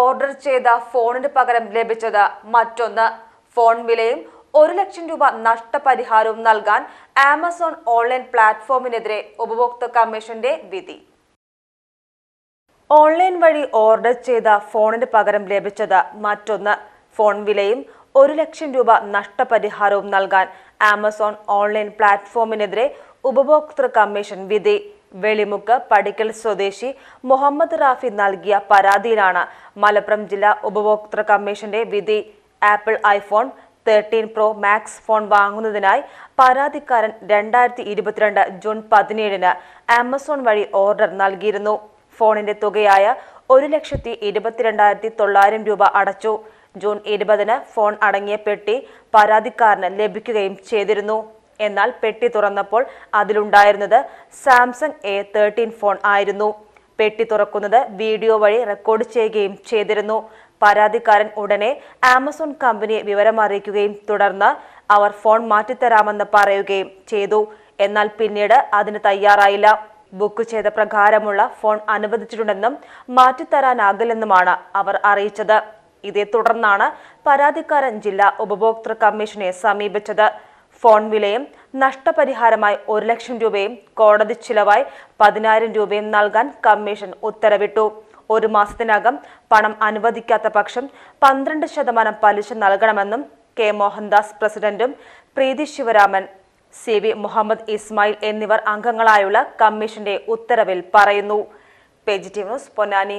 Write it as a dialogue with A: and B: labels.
A: Order ചെയ്ത ഫോണിന് പകരം ലഭിച്ചത് മറ്റൊന്ന്. ഫോൺ വിലയും ഒരു ലക്ഷം രൂപ നഷ്ടപരിഹാരവും നൽകാൻ ആമസോൺ ഓൺലൈൻ പ്ലാറ്റ്ഫോമിനെതിരെ ഉപഭോക്തൃ കമ്മീഷന്റെ വിധി. ഓൺലൈൻ വഴി ഓർഡർ ചെയ്ത ഫോണിന് പകരം ലഭിച്ചത് മറ്റൊന്ന്. ഫോൺ വിലയും ഒരു ലക്ഷം രൂപ നഷ്ടപരിഹാരവും നൽകാൻ ആമസോൺ ഓൺലൈൻ പ്ലാറ്റ്ഫോമിനെതിരെ ഉപഭോക്തൃ കമ്മീഷൻ വിധി. വെളിമുക്ക് പടിക്കൽ സ്വദേശി മുഹമ്മദ് റാഫി നൽകിയ പരാതിയിലാണ് മലപ്പുറം ജില്ലാ ഉപഭോക്തൃ കമ്മീഷന്റെ വിധി Apple iPhone thirteen pro max phone വാങ്ങുന്നതിനായി പരാതിക്കാരൻ രണ്ടായിരത്തി ഇരുപത്തിരണ്ട് ജൂൺ പതിനേഴിന് ആമസോൺ വഴി ഓർഡർ നൽകിയിരുന്നു. ഫോണിന്റെ തുകയായ ഒരു ലക്ഷത്തി ഇരുപത്തിരണ്ടായിരത്തി തൊള്ളായിരം രൂപ അടച്ചു. ജൂൺ ഇരുപതിന് ഫോൺ അടങ്ങിയ പെട്ടി പരാതിക്കാരന് ലഭിക്കുകയും ചെയ്തിരുന്നു. എന്നാൽ പെട്ടി തുറന്നപ്പോൾ അതിലുണ്ടായിരുന്നത് സാംസങ് എ തേർട്ടീൻ ഫോൺ ആയിരുന്നു. പെട്ടി തുറക്കുന്നത് വീഡിയോ വഴി റെക്കോർഡ് ചെയ്യുകയും ചെയ്തിരുന്നു. പരാതിക്കാരൻ ഉടനെ ആമസോൺ കമ്പനിയെ വിവരം അറിയിക്കുകയും തുടർന്ന് അവർ ഫോൺ മാറ്റിത്തരാമെന്ന് പറയുകയും ചെയ്തു. എന്നാൽ പിന്നീട് അതിന് തയ്യാറായില്ല. ബുക്ക് ചെയ്ത പ്രകാരമുള്ള ഫോൺ അനുവദിച്ചിട്ടുണ്ടെന്നും മാറ്റിത്തരാനാകില്ലെന്നുമാണ് അവർ അറിയിച്ചത്. ഇതേ തുടർന്നാണ് പരാതിക്കാരൻ ജില്ലാ ഉപഭോക്തൃ കമ്മീഷനെ സമീപിച്ചത്. ഫോൺ വിലയും നഷ്ടപരിഹാരമായി ഒരു ലക്ഷം രൂപയും കോടതി ചിലവായി പതിനായിരം രൂപയും നൽകാൻ കമ്മീഷൻ ഉത്തരവിട്ടു. ഒരു മാസത്തിനകം പണം അനുവദിക്കാത്ത പക്ഷം പന്ത്രണ്ട് ശതമാനം പലിശ നൽകണമെന്നും കെ മോഹൻദാസ് പ്രസിഡന്റും പ്രീതി ശിവരാമൻ സി വി മുഹമ്മദ് ഇസ്മായിൽ എന്നിവർ അംഗങ്ങളായുള്ള കമ്മീഷന്റെ ഉത്തരവിൽ പറയുന്നു. പൊന്നാനി.